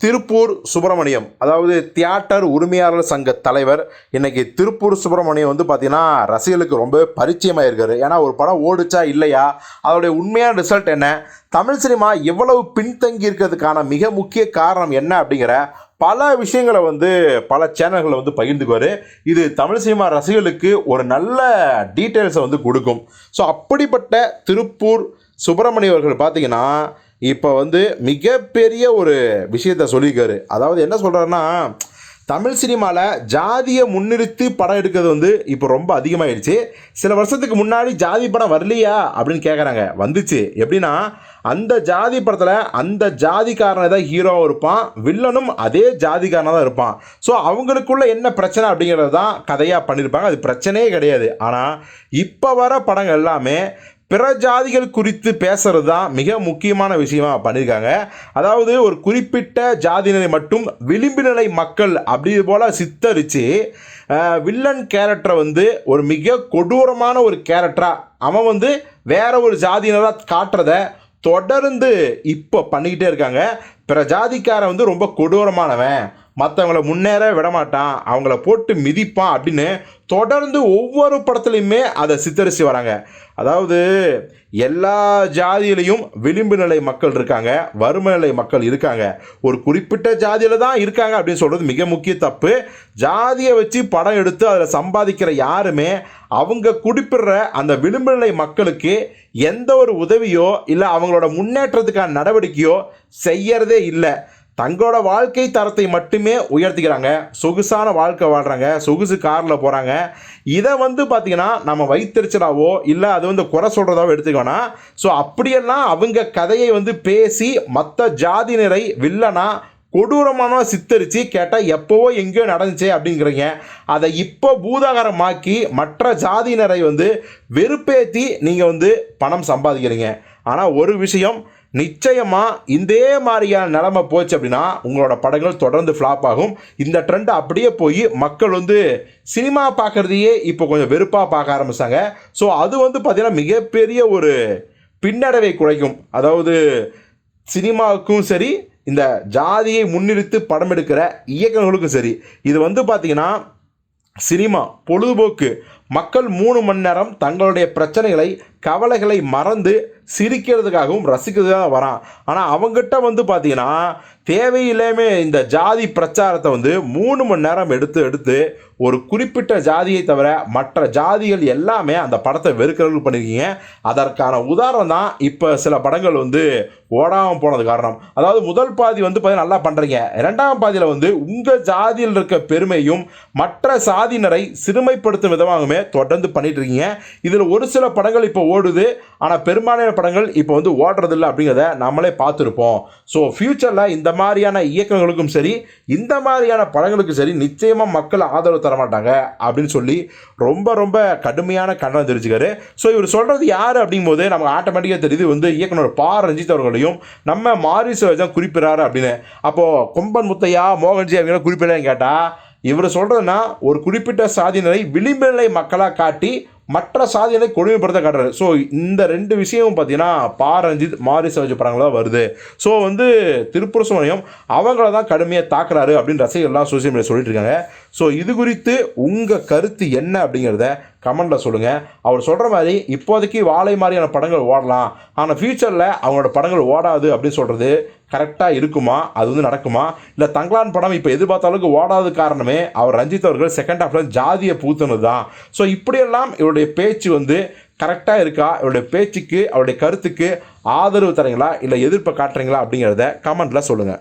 திருப்பூர் சுப்பிரமணியம் அதாவது தியேட்டர் உரிமையாளர் சங்க தலைவர் இன்றைக்கி திருப்பூர் சுப்பிரமணியம் வந்து பார்த்திங்கன்னா ரசிகர்களுக்கு ரொம்ப பரிச்சயமாக இருக்காரு ஏன்னா ஒரு படம் ஓடுச்சா இல்லையா? அதோடைய உண்மையான ரிசல்ட் என்ன? தமிழ் சினிமா எவ்வளவு பின்தங்கி இருக்கிறதுக்கான மிக முக்கிய காரணம் என்ன அப்படிங்கிற பல விஷயங்களை வந்து பல சேனல்களை வந்து பகிர்ந்துக்குவார். இது தமிழ் சினிமா ரசிகர்களுக்கு ஒரு நல்ல டீட்டெயில்ஸை வந்து கொடுக்கும். ஸோ அப்படிப்பட்ட திருப்பூர் சுப்பிரமணியவர்கள் பார்த்திங்கன்னா பார்த்தீங்கன்னா இப்போ வந்து மிகப்பெரிய ஒரு விஷயத்த சொல்லியிருக்காரு. அதாவது என்ன சொல்கிறாருன்னா தமிழ் சினிமாவில் ஜாதியை முன்னிறுத்தி படம் எடுக்கிறது வந்து இப்போ ரொம்ப அதிகமாகிடுச்சு சில வருஷத்துக்கு முன்னாடி ஜாதி படம் வரலையா அப்படின்னு கேட்குறாங்க வந்துச்சு. எப்படின்னா அந்த ஜாதி படத்தில் அந்த ஜாதிக்காரனை தான் ஹீரோவாக இருப்பான். வில்லனும் அதே ஜாதிக்காரனாக தான் இருப்பான். ஸோ அவங்களுக்குள்ள என்ன பிரச்சனை அப்படிங்கிறது தான் கதையாக பண்ணியிருப்பாங்க. அது பிரச்சனையே கிடையாது. ஆனால் இப்போ வர படங்கள் எல்லாமே பிற ஜாதிகள் குறித்து பேசுறது தான் மிக முக்கியமான விஷயமா பண்ணியிருக்காங்க அதாவது ஒரு குறிப்பிட்ட ஜாதியினரை மட்டும் விளிம்பு நிலை மக்கள் அப்படி போல் சித்தரித்து வில்லன் கேரக்டரை வந்து ஒரு மிக கொடூரமான ஒரு கேரக்டராக அவன் வந்து வேற ஒரு ஜாதியினராக காட்டுறத தொடர்ந்து இப்போ பண்ணிக்கிட்டே இருக்காங்க. பிற ஜாதிக்காரன் வந்து ரொம்ப கொடூரமானவன். மற்றவங்கள முன்னேற விடமாட்டான் அவங்கள போட்டு மிதிப்பான் அப்படின்னு தொடர்ந்து ஒவ்வொரு படத்துலையுமே அதை சித்தரித்து வராங்க. அதாவது எல்லா ஜாதியிலையும் விளிம்பு நிலை மக்கள் இருக்காங்க வறுமை நிலை மக்கள் இருக்காங்க. ஒரு குறிப்பிட்ட ஜாதியில் தான் இருக்காங்க அப்படின்னு சொல்கிறது மிக முக்கிய தப்பு. ஜாதியை வச்சு படம் எடுத்து அதில் சம்பாதிக்கிற யாருமே அவங்க குடிப்பிடுற அந்த விளிம்பு நிலை மக்களுக்கு எந்த ஒரு உதவியோ இல்லை அவங்களோட முன்னேற்றத்துக்கான நடவடிக்கையோ செய்யறதே இல்லை. தங்களோட வாழ்க்கை தரத்தை மட்டுமே உயர்த்திக்கிறாங்க. சொகுசான வாழ்க்கை வாழ்கிறாங்க சொகுசு காரில் போகிறாங்க இதை வந்து பார்த்திங்கன்னா நம்ம வைத்தறிச்சலாவோ இல்லை அது வந்து குறை சொல்கிறதாவோ எடுத்துக்கோனா ஸோ அப்படியெல்லாம் அவங்க கதையை வந்து பேசி மற்ற ஜாதியினரை வில்லனா கொடூரமான சித்தரித்து கேட்டால் எப்போவோ எங்கேயோ நடந்துச்சே அப்படிங்கிறீங்க. அதை இப்போ பூதாகரமாக்கி மற்ற ஜாதியினரை வந்து வெறுப்பேற்றி நீங்கள் வந்து பணம் சம்பாதிக்கிறீங்க. ஆனால் ஒரு விஷயம் நிச்சயமாக இதே மாதிரியான நிலமை போச்சு அப்படின்னா உங்களோட படங்கள் தொடர்ந்து ஃப்ளாப் ஆகும். இந்த ட்ரெண்ட் அப்படியே போய் மக்கள் வந்து சினிமா பார்க்குறதையே இப்போ கொஞ்சம் வெறுப்பாக பார்க்க ஆரம்பிச்சாங்க. ஸோ அது வந்து பார்த்திங்கன்னா மிகப்பெரிய ஒரு பின்னடைவை குறைக்கும். அதாவது சினிமாவுக்கும் சரி இந்த ஜாதியை முன்னிறுத்து படம் எடுக்கிற இயக்குநர்களுக்கும் சரி இது வந்து பார்த்திங்கன்னா சினிமா பொழுதுபோக்கு மக்கள் மூணு மணி நேரம் தங்களுடைய பிரச்சனைகளை கவலைகளை மறந்து சிரிக்கிறதுக்காகவும் ரசிக்கிறதுக்காக வரான். ஆனால் அவங்ககிட்ட வந்து பார்த்தீங்கன்னா தேவையில்லாமே இந்த ஜாதி பிரச்சாரத்தை வந்து மூணு மணி நேரம் எடுத்து எடுத்து ஒரு குறிப்பிட்ட ஜாதியை தவிர மற்ற ஜாதிகள் எல்லாமே அந்த படத்தை வெறுக்கிறவர்கள் பண்ணியிருக்கீங்க அதற்கான உதாரணம் தான் இப்போ சில படங்கள் வந்து ஓடாமல் போனது காரணம். அதாவது முதல் பாதி வந்து பார்த்தீங்கன்னா நல்லா பண்ணுறீங்க ரெண்டாம் பாதியில் வந்து உங்கள் ஜாதியில் இருக்க பெருமையும் மற்ற சாதியினரை சிறுமைப்படுத்தும் விதமாகவுமே விதமாகவே தொடர்ந்து பண்ணிட்டு இருக்கீங்க இதில் ஒரு சில படங்கள் இப்போ ஓடுது. ஆனால் பெரும்பாலான படங்கள் இப்போ வந்து ஓடுறதில்ல அப்படிங்கிறத நம்மளே பார்த்துருப்போம். ஸோ ஃப்யூச்சரில் இந்த மாதிரியான இயக்கங்களுக்கும் சரி இந்த மாதிரியான படங்களுக்கும் சரி நிச்சயமாக மக்கள் ஆதரவு தர மாட்டாங்க அப்படின்னு சொல்லி ரொம்ப ரொம்ப கடுமையான கண்டனம் தெரிவிச்சுக்காரு. ஸோ இவர் சொல்கிறது யார் அப்படிங்கும்போது நமக்கு ஆட்டோமேட்டிக்காக தெரியுது. வந்து இயக்குனர் பா. ரஞ்சித் அவர்களையும் நம்ம மாரிஸ் தான் குறிப்பிடாரு அப்படின்னு. அப்போது கொம்பன் முத்தையா மோகன்ஜி அவங்க குறிப்பிடலன்னு கேட்டால் இவர் சொல்கிறதுனா ஒரு குறிப்பிட்ட சாதியினரை விளிம்புநிலை மக்களாக காட்டி மற்ற சாதியினரை கொடுமைப்படுத்த காட்டுறாரு. ஸோ இந்த ரெண்டு விஷயமும் பார்த்தீங்கன்னா பா. ரஞ்சித் மாரி சவஜ் தான் வருது. ஸோ வந்து திருப்பூர் சுமணியம் அவங்கள தான் கடுமையாக தாக்குறாரு அப்படின்னு ரசிகர்கள்லாம் சோசியல் மீடியா சொல்லிட்டு இருக்காங்க. ஸோ இது குறித்து உங்கள் கருத்து என்ன அப்படிங்கிறத கமெண்டில் சொல்லுங்கள் அவர் சொல்கிற மாதிரி இப்போதைக்கு வாழை மாதிரியான படங்கள் ஓடலாம். ஆனால் ஃப்யூச்சரில் அவங்களோட படங்கள் ஓடாது அப்படின்னு சொல்கிறது கரெக்டாக இருக்குமா? அது வந்து நடக்குமா? இல்லை தங்களான் படம் இப்போ எதிர்பார்த்த அளவுக்கு ஓடாத காரணமே அவர் ரஞ்சித் அவர்கள் செகண்ட் ஹாஃபில் ஜாதியை பூத்துனது தான் ஸோ இப்படியெல்லாம் இவருடைய பேச்சு வந்து கரெக்டாக இருக்கா? இவருடைய பேச்சுக்கு அவருடைய கருத்துக்கு ஆதரவு தரீங்களா? இல்லை எதிர்ப்பை காட்டுறீங்களா? அப்படிங்கிறத கமெண்ட்டில் சொல்லுங்கள்